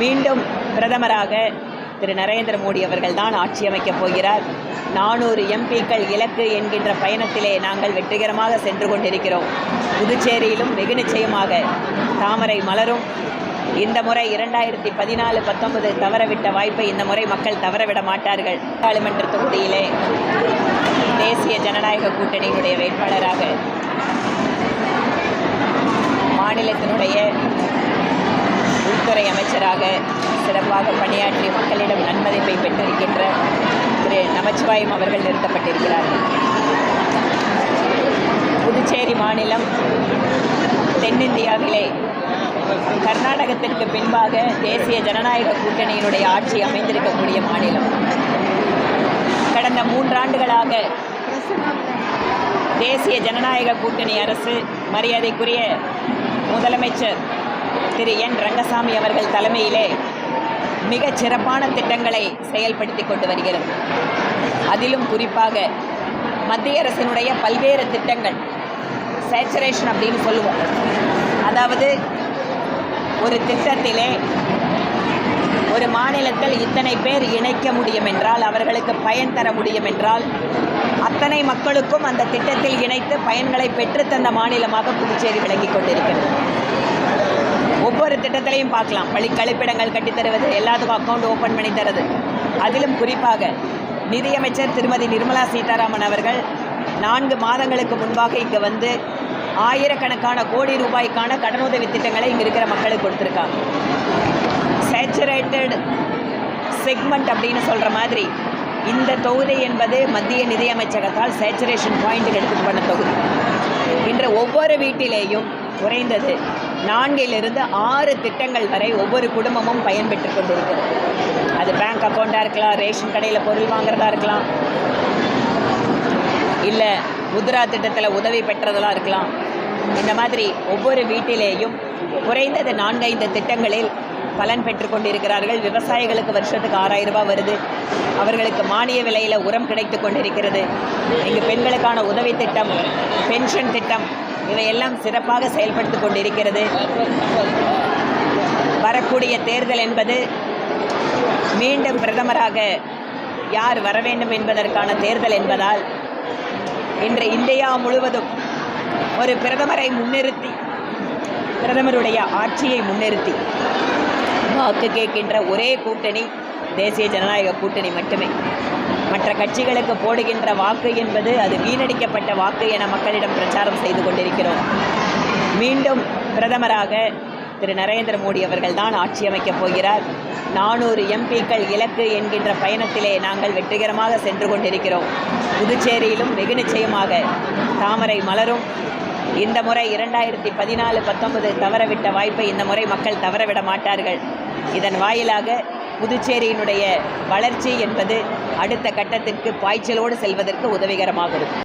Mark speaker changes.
Speaker 1: மீண்டும் பிரதமராக திரு நரேந்திர மோடி அவர்கள் தான் ஆட்சி அமைக்கப் போகிறார். நானூறு எம்பிக்கள் இலக்கு என்கின்ற பயணத்திலே நாங்கள் வெற்றிகரமாக சென்று கொண்டிருக்கிறோம். புதுச்சேரியிலும் வெகு நிச்சயமாக தாமரை மலரும். இந்த முறை இரண்டாயிரத்தி பதினாலு பத்தொன்பது தவறவிட்ட வாய்ப்பை இந்த முறை மக்கள் தவறவிட மாட்டார்கள். பாராளுமன்ற தொகுதியிலே தேசிய ஜனநாயக கூட்டணியினுடைய வேட்பாளராக மாநிலத்தினுடைய உள்துறை அமைச்சராக சிறப்பாக பணியாற்றி மக்களிடம் நன்மதிப்பை பெற்றிருக்கின்ற திரு நமச்சிவாயம் அவர்கள் நிறுத்தப்பட்டிருக்கிறார்கள். புதுச்சேரி மாநிலம் தென்னிந்தியாவிலே கர்நாடகத்திற்கு பின்பாக தேசிய ஜனநாயக கூட்டணியினுடைய ஆட்சி அமைந்திருக்கக்கூடிய மாநிலம். கடந்த மூன்றாண்டுகளாக தேசிய ஜனநாயக கூட்டணி அரசு மரியாதைக்குரிய முதலமைச்சர் திரு என் ரங்கசாமி அவர்கள் தலைமையிலே மிகச் சிறப்பான திட்டங்களை செயல்படுத்தி கொண்டு வருகிறது. அதிலும் குறிப்பாக மத்திய அரசினுடைய பல்வேறு திட்டங்கள் சேச்சுரேஷன் அப்படின்னு சொல்லுவோம். அதாவது ஒரு திட்டத்திலே ஒரு மாநிலத்தில் இத்தனை பேர் இணைக்க முடியும் என்றால் அவர்களுக்கு பயன் தர முடியும் என்றால் அத்தனை மக்களுக்கும் அந்த திட்டத்தில் இணைத்து பயன்களை பெற்றுத்தந்த மாநிலமாக புதுச்சேரி விளங்கி கொண்டிருக்கிறது. திட்டத்திலையும் பார்க்கலாம். பள்ளி கழிப்பிடங்கள் கட்டித் தருவது எல்லாத்துக்கும் அக்கௌண்ட் ஓப்பன் பண்ணி தருது. அதிலும் குறிப்பாக நிதியமைச்சர் திருமதி நிர்மலா சீதாராமன் அவர்கள் நான்கு மாதங்களுக்கு முன்பாக இங்கே வந்து ஆயிரக்கணக்கான கோடி ரூபாய்க்கான கடனுதவி திட்டங்களை இங்கே இருக்கிற மக்களுக்கு கொடுத்துருக்காங்க. சேச்சுரேட்டட் செக்மெண்ட் அப்படின்னு சொல்கிற மாதிரி இந்த தொகுதி என்பது மத்திய நிதியமைச்சகத்தால் சேச்சுரேஷன் பாயிண்ட் எடுத்துகிட்டு பண்ண தொகுதி. இன்று ஒவ்வொரு வீட்டிலேயும் குறைந்தது நான்கிலிருந்து ஆறு திட்டங்கள் வரை ஒவ்வொரு குடும்பமும் பயன்பெற்று கொண்டிருக்கிறது. அது பேங்க் அக்கௌண்ட்டாக இருக்கலாம் ரேஷன் கடையில் பொருள் வாங்குறதா இருக்கலாம் இல்லை முத்ரா திட்டத்தில் உதவி பெற்றதெல்லாம் இருக்கலாம். இந்த மாதிரி ஒவ்வொரு வீட்டிலேயும் குறைந்தது நான்கைந்து திட்டங்களில் பலன் பெற்றுக்கொண்டிருக்கிறார்கள் விவசாயிகளுக்கு வருஷத்துக்கு ஆறாயிரம் ரூபாய் வருது. அவர்களுக்கு மானிய விலையில் உரம் கிடைத்து கொண்டிருக்கிறது. இங்கு பெண்களுக்கான உதவி திட்டம் பென்ஷன் திட்டம் இவையெல்லாம் சிறப்பாக செயல்படுத்தி கொண்டிருக்கிறது. வரக்கூடிய தேர்தல் என்பது மீண்டும் பிரதமராக யார் வர வேண்டும் என்பதற்கான தேர்தல் என்பதால் இன்று இந்தியா முழுவதும் ஒரு பிரதமரை முன்னிறுத்தி பிரதமருடைய ஆட்சியை முன்னிறுத்தி வாக்கு கேட்கின்ற ஒரே கூட்டணி தேசிய ஜனநாயக கூட்டணி மட்டுமே. மற்ற கட்சிகளுக்கு போடுகின்ற வாக்கு என்பது அது வீணடிக்கப்பட்ட வாக்கு என மக்களிடம் பிரச்சாரம் செய்து கொண்டிருக்கிறோம். மீண்டும் பிரதமராக திரு நரேந்திர மோடி அவர்கள் தான் ஆட்சி அமைக்கப் போகிறார். நானூறு எம்பிக்கள் இலக்கு என்கின்ற பயணத்திலே நாங்கள் வெற்றிகரமாக சென்று கொண்டிருக்கிறோம். புதுச்சேரியிலும் வெகு நிச்சயமாக தாமரை மலரும். இந்த முறை இரண்டாயிரத்தி பதினாலு பத்தொன்பது தவறவிட்ட வாய்ப்பை இந்த முறை மக்கள் தவறவிட மாட்டார்கள். இதன் வாயிலாக புதுச்சேரியினுடைய வளர்ச்சி என்பது அடுத்த கட்டத்திற்கு பாய்ச்சலோடு செல்வதற்கு உதவிகரமாக இருக்கும்